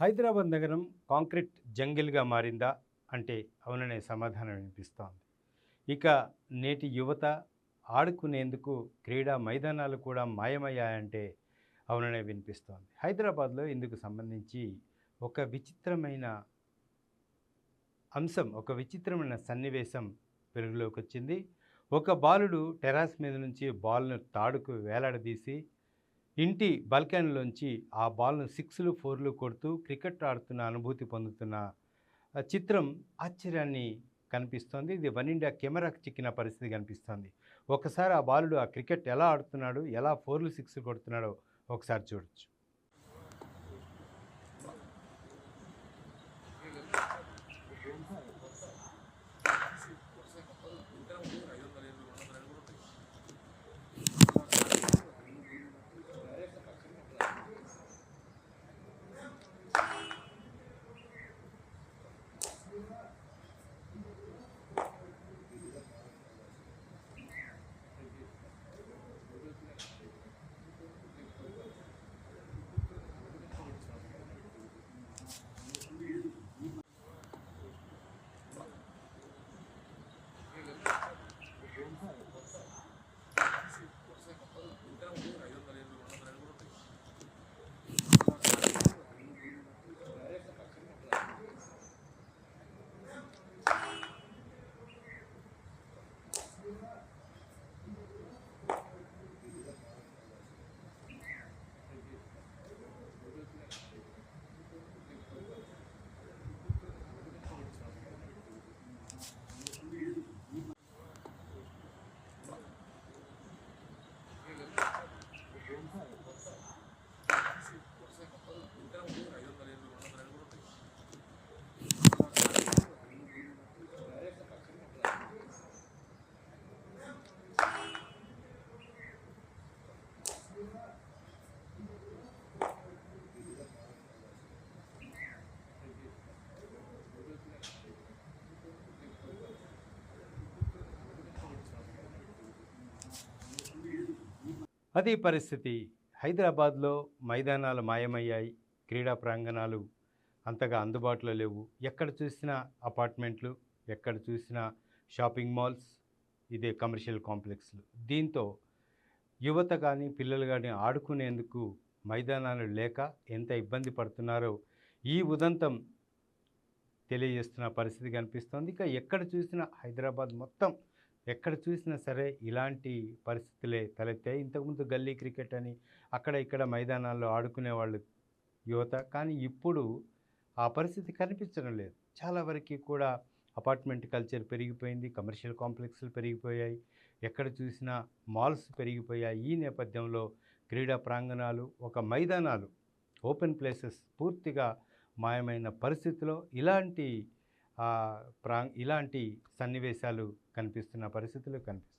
హైదరాబాద్ నగరం కాంక్రీట్ జంగిల్గా మారిందా అంటే అవుననే సమాధానం వినిపిస్తోంది. ఇక నేటి యువత ఆడుకునేందుకు క్రీడా మైదానాలు కూడా మాయమయ్యాయంటే అవుననే వినిపిస్తోంది. హైదరాబాద్లో ఇందుకు సంబంధించి ఒక విచిత్రమైన అంశం ఒక విచిత్రమైన సన్నివేశం వెలుగులోకి వచ్చింది. ఒక బాలుడు టెరాస్ మీద నుంచి బాల్ను తాడుకు వేలాడదీసి ఇంటి బల్కనీలోంచి ఆ బాల్ను సిక్స్లు ఫోర్లు కొడుతూ క్రికెట్ ఆడుతున్న అనుభూతి పొందుతున్న చిత్రం ఆశ్చర్యాన్ని కనిపిస్తోంది. ఇది వన్ ఇండియా కెమెరాకు చిక్కిన పరిస్థితి కనిపిస్తోంది. ఒకసారి ఆ బాలుడు ఆ క్రికెట్ ఎలా ఆడుతున్నాడు ఎలా ఫోర్లు సిక్స్ కొడుతున్నాడో ఒకసారి చూడొచ్చు. అదే పరిస్థితి హైదరాబాద్లో మైదానాలు మాయమయ్యాయి. క్రీడా ప్రాంగణాలు అంతగా అందుబాటులో లేవు. ఎక్కడ చూసినా అపార్ట్మెంట్లు ఎక్కడ చూసినా షాపింగ్ మాల్స్ ఇదే కమర్షియల్ కాంప్లెక్స్లు. దీంతో యువత కానీ పిల్లలు కానీ ఆడుకునేందుకు మైదానాలు లేక ఎంత ఇబ్బంది పడుతున్నారో ఈ ఉదంతం తెలియజేస్తున్న పరిస్థితి కనిపిస్తోంది. ఇక ఎక్కడ చూసినా హైదరాబాద్ మొత్తం ఎక్కడ చూసినా సరే ఇలాంటి పరిస్థితులే తలెత్తాయి. ఇంతకుముందు గల్లీ క్రికెట్ అని అక్కడ ఇక్కడ మైదానాల్లో ఆడుకునే వాళ్ళు యువత. కానీ ఇప్పుడు ఆ పరిస్థితి కనిపించడం లేదు. చాలా వరకు కూడా అపార్ట్మెంట్ కల్చర్ పెరిగిపోయింది కమర్షియల్ కాంప్లెక్స్లు పెరిగిపోయాయి ఎక్కడ చూసినా మాల్స్ పెరిగిపోయాయి. ఈ నేపథ్యంలో క్రీడా ప్రాంగణాలు ఒక మైదానాలు ఓపెన్ ప్లేసెస్ పూర్తిగా మాయమైన పరిస్థితిలో ఇలాంటి ప్రా ఇలాంటి సన్నివేశాలు కనిపిస్తున్న పరిస్థితులు కనిపిస్తున్నాయి.